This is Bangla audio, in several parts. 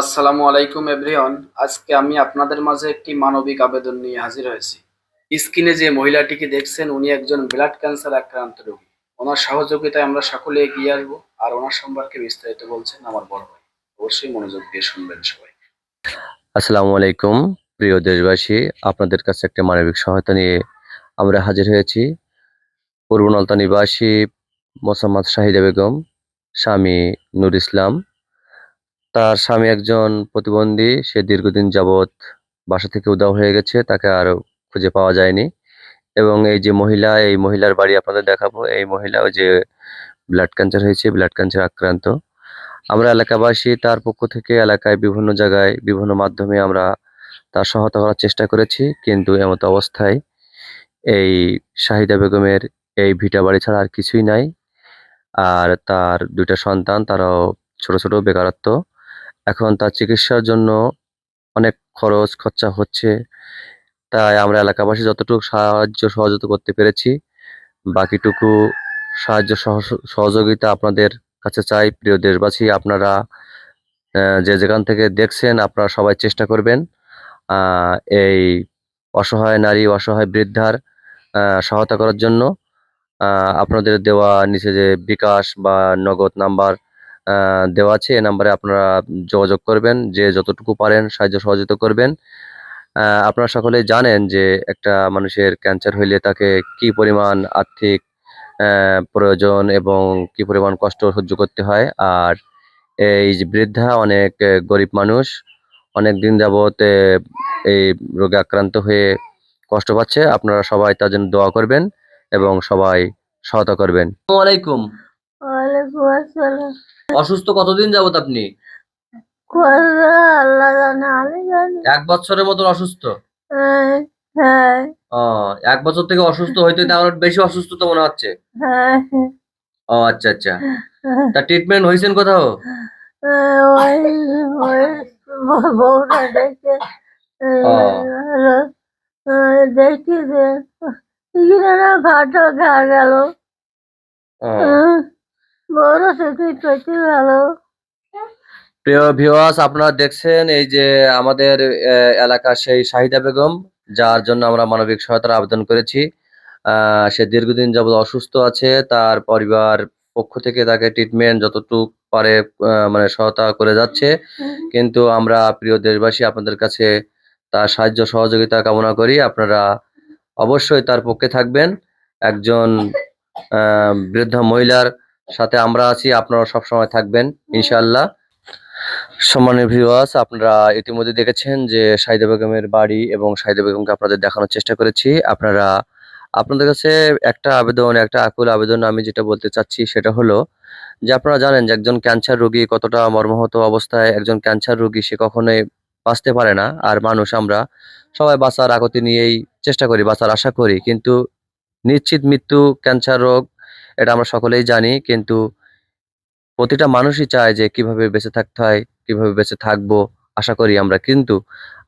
আসসালামু আলাইকুম এভরিওয়ান। আজকে আমি আপনাদের মাঝে একটি মানবিক আবেদন নিয়ে হাজির হয়েছি। স্ক্রিনে যে মহিলাটিকে দেখছেন, উনি একজন ব্লাড ক্যান্সার আক্রান্ত রোগী। ওনার সহযোগিতায় আমরা সকলে এগিয়ে আসব আর ওনার সম্পর্কে বিস্তারিত বলছেন আমার বড় ভাই। অবশ্যই মনোযোগ দিয়ে শুনবেন সবাই। আসসালামু আলাইকুম, প্রিয় দেশবাসী। আপনাদের কাছে একটা মানবিক সহায়তা নিয়ে আমরা হাজির হয়েছি। পূর্ব নলতা নিবাসী মোসাম্মদ শাহিদা বেগম, স্বামী নুর ইসলাম তার স্বামী একজন প্রতিবন্ধী, সে দীর্ঘদিন যাবৎ বাসা থেকে উধাও হয়ে গেছে, তাকে আর খুঁজে পাওয়া যায়নি। এবং এই যে মহিলা, এই মহিলার বাড়ি আপনাদের দেখাবো। এই মহিলা যে ব্লাড ক্যান্সার হয়েছে ব্লাড ক্যান্সার আক্রান্ত। আমরা এলাকাবাসী তার পক্ষ থেকে এলাকায় বিভিন্ন জায়গায়, বিভিন্ন মাধ্যমে আমরা তার সহায়তা করার চেষ্টা করেছি। কিন্তু এমত অবস্থায় এই শাহিদা বেগমের এই ভিটা বাড়ি ছাড়া আর কিছুই নাই। আর তার দুইটা সন্তান, তারাও ছোট ছোট, বেকারত্ব। এখন তার চিকিৎসার জন্য অনেক খরচ, খরচা হচ্ছে। তাই আমরা এলাকাবাসী যতটুকু সাহায্য, সহযোগিতা করতে পেরেছি, বাকিটুকু সাহায্য সহযোগিতা আপনাদের কাছে চাই। প্রিয় দেশবাসী, আপনারা যে যেখান থেকে দেখছেন, আপনারা সবাই চেষ্টা করবেন এই অসহায় নারী, অসহায় বৃদ্ধার সহায়তা করার জন্য। আপনাদের দেওয়া নিচে যে বিকাশ বা নগদ নাম্বার দেওয়া আছে এই নাম্বারে আপনারা যোগাযোগ করবেন যে যতটুকু পারেন সাহায্য সহযোগিতা করবেন। আহ, আপনারা সকলে জানেন যে একটা মানুষের ক্যান্সার হইলে তাকে কি পরিমাণ আর্থিক আহ, প্রয়োজন এবং কি পরিমাণ কষ্ট সহ্য করতে হয়। আর এই যে বৃদ্ধা অনেক গরিব মানুষ অনেক দিন যাবত আহ, এই রোগে আক্রান্ত হয়ে কষ্ট পাচ্ছে। আপনারা সবাই তার জন্য দোয়া করবেন এবং সবাই সহায়তা করবেন। আসসালামু আলাইকুম। ওয়ালাইকুম আসসালাম। অসুস্থ কতদিন যাবত আপনি? এক বছরের মতন অসুস্থ? হ্যাঁ হ্যাঁ ও এক বছর থেকে অসুস্থ হইতে আমার বেশি অসুস্থতা মনে হচ্ছে? হ্যাঁ ও আচ্ছা আচ্ছা। তা ট্রিটমেন্ট হয়েছেন কোথাও? হ্যাঁ, দেখে যে কিনা ভাটো গেল। প্রিয় ভিউয়ার্স আপনারা দেখছেন এই যে আমাদের এলাকার সেই শাহিদা বেগম, যার জন্য আমরা মানবিক সহায়তার আবেদন করেছি। সে দীর্ঘদিন যাবত অসুস্থ আছে, তার পরিবার পক্ষ থেকে তাকে ট্রিটমেন্ট যতটুকু পারে মানে সহায়তা করে যাচ্ছে। কিন্তু আমরা প্রিয় দেশবাসী, আপনাদের কাছে তার সাহায্য, সহযোগিতা কামনা করি। আপনারা অবশ্যই তার পক্ষে থাকবেন। একজন বৃদ্ধা মহিলার সাথে আমরা আছি, আপনারা সবসময় থাকবেন, ইনশাআল্লাহ। সম্মানীয় ভিউয়ার্স আপনারা ইতিমধ্যে দেখেছেন যে সাইদা বেগমের বাড়ি এবং সাইদা বেগমকে আপনাদের দেখানোর চেষ্টা করেছি। আপনারা, আপনাদের কাছে একটা আবেদন, একটা আকুল আবেদন আমি যেটা বলতে চাচ্ছি সেটা হলো যে আপনারা জানেন যে একজন ক্যান্সার রোগী কতটা মর্মাহত অবস্থায়, একজন ক্যান্সার রোগী সে কখনোই বাঁচতে পারে না। আর মানুষ আমরা সবাই বাঁচার আগতি নিয়েই চেষ্টা করি, বাঁচার আশা করি। কিন্তু নিশ্চিত মৃত্যু ক্যান্সার রোগ এটা আমরা সকলেই জানি, কিন্তু প্রতিটা মানুষই চায় যে কীভাবে বেঁচে থাকতে হয়, কীভাবে বেঁচে থাকব, আশা করি আমরা। কিন্তু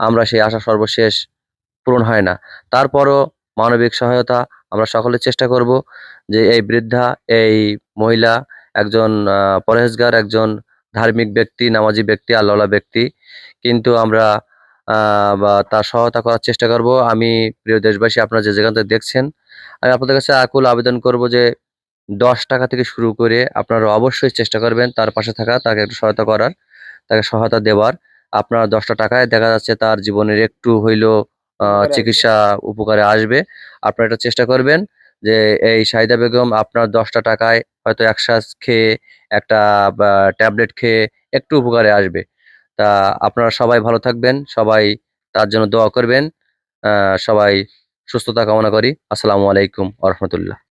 আমরা সেই আশা সর্বশেষ পূরণ হয় না। তারপরও মানবিক সহায়তা আমরা সকলে চেষ্টা করব যে এই বৃদ্ধা, এই মহিলা, একজন পরহেজগার, একজন ধার্মিক ব্যক্তি, নামাজি ব্যক্তি, আল্লাহওয়ালা ব্যক্তি, কিন্তু আমরা বা তার সহায়তা করার চেষ্টা করব। আমি প্রিয় দেশবাসী, আপনারা যে যেখান থেকে দেখছেন, আমি আপনাদের কাছে আকুল আবেদন করব যে দশ টাকা থেকে শুরু করে আপনারা অবশ্যই চেষ্টা করবেন তার পাশে থাকা তাকে একটু সহায়তা করার তাকে সহায়তা দেওয়ার। আপনার দশটা টাকায় দেখা যাচ্ছে তার জীবনের একটু হইলেও চিকিৎসা উপকারে আসবে। আপনারা এটা চেষ্টা করবেন যে এই সাহিদা বেগম আপনার দশটা টাকায় হয়তো এক শ্বাস খেয়ে একটা ট্যাবলেট খেয়ে একটু উপকারে আসবে। তা আপনারা সবাই ভালো থাকবেন সবাই তার জন্য দোয়া করবেন। আহ, সবাই সুস্থতা কামনা করি। আসসালামু আলাইকুম আ রহমতুল্লাহ।